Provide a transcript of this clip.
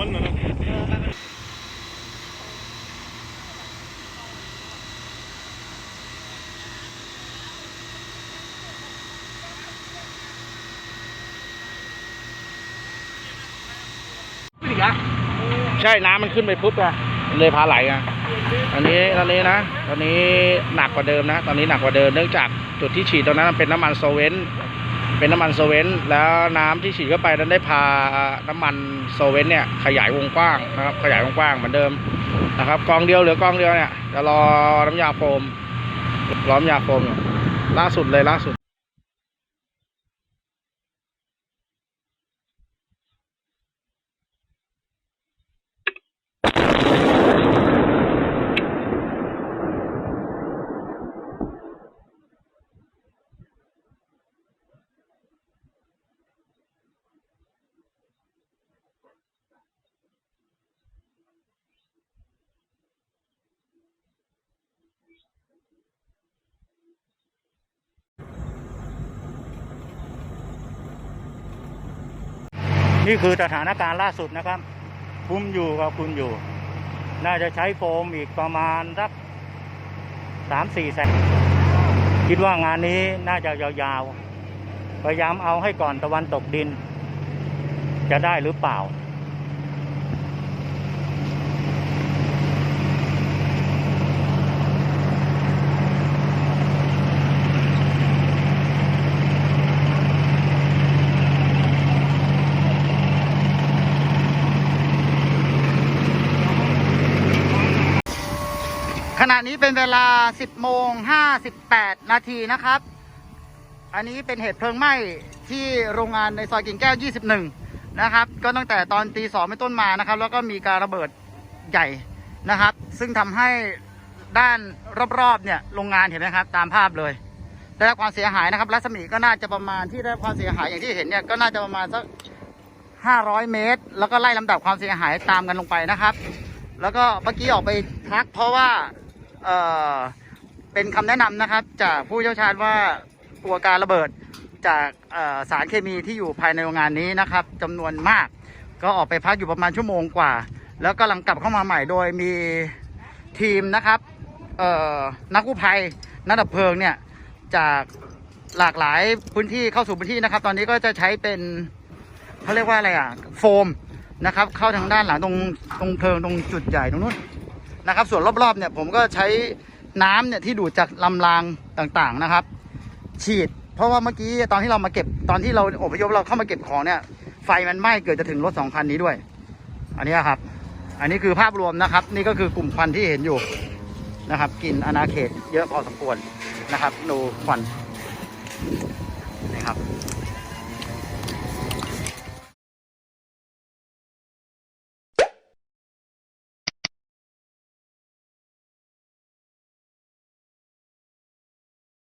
มันม้วนเหรอเนอะใช่น้ำมันขึ้นไปปุ๊บอะมันเลยพาไหลอะตอนนี้ตอนนี้นะ ตอนนี้หนักกว่าเดิมนะ ตอนนี้หนักกว่าเดิมเนื่องจากจุดที่ฉีดตรงนั้นมันเป็นน้ำมันโซเวนต์ เป็นน้ำมันโซเวนต์แล้วน้ำที่ฉีดเข้าไปนั้นได้พาน้ำมันโซเวนต์เนี่ยขยายวงกว้างนะครับ ขยายวงกว้างเหมือนเดิมนะครับกองเดียวเหลือกองเดียวเนี่ยจะรอน้ำยาโฟมรอมยาโฟมล่าสุดเลยล่าสุด นี่คือสถานการณ์ล่าสุดนะครับ คุมอยู่ครับคุมอยู่ น่าจะใช้โฟมอีกประมาณสักสามสี่แสนคิดว่างานนี้น่าจะยาวๆ พยายามเอาให้ก่อนตะวันตกดิน จะได้หรือเปล่า ขณะนี้เป็นเวลา 10 โมง 58 นาทีนะครับ อันนี้เป็นเหตุเพลิงไหม้ที่โรงงานในซอยกิ่งแก้ว 21 นะครับ ก็ตั้งแต่ตอนตีสองเป็นต้นมานะครับ แล้วก็มีการระเบิดใหญ่นะครับ ซึ่งทำให้ด้านรอบๆเนี่ยโรงงานเห็นไหมครับ ตามภาพเลยได้รับความเสียหายนะครับ รัศมีก็น่าจะประมาณที่ได้รับความเสียหายอย่างที่เห็นเนี่ยก็น่าจะประมาณสัก 500 เมตร แล้วก็ไล่ลำดับความเสียหายตามกันลงไปนะครับ แล้วก็เมื่อกี้ออกไปพักเพราะว่า เอ่อเป็นคำแนะนำนะครับ จากผู้เชี่ยวชาญว่ากลัวการระเบิดจากสารเคมีที่อยู่ภายในโรงงานนี้นะครับจำนวนมาก ก็ออกไปพักอยู่ประมาณชั่วโมงกว่า แล้วก็กำลังกลับเข้ามาใหม่โดยมีทีมนะครับนักกู้ภัยนักดับเพลิงเนี่ยจากหลากหลายพื้นที่เข้าสู่พื้นที่นะครับ ตอนนี้ก็จะใช้เป็นเขาเรียกว่าอะไรอะโฟมนะครับ เข้าทางด้านหลังตรงตรงเพลิงตรงจุดใหญ่ตรงนู้น นะครับ ส่วนรอบๆเนี่ยผมก็ใช้น้ำเนี่ยที่ดูดจากลำรางต่างๆนะครับ ฉีด เพราะว่าเมื่อกี้ตอนที่เรามาเก็บตอนที่เราอพยพเราเข้ามาเก็บของเนี่ยไฟมันไหม้เกิดจะถึงรถสองคันนี้ด้วย อันนี้ครับ อันนี้คือภาพรวมนะครับ นี่ก็คือกลุ่มควันที่เห็นอยู่นะครับกลิ่นอาณาเขตเยอะพอสมควรนะครับดูควันนี่ครับ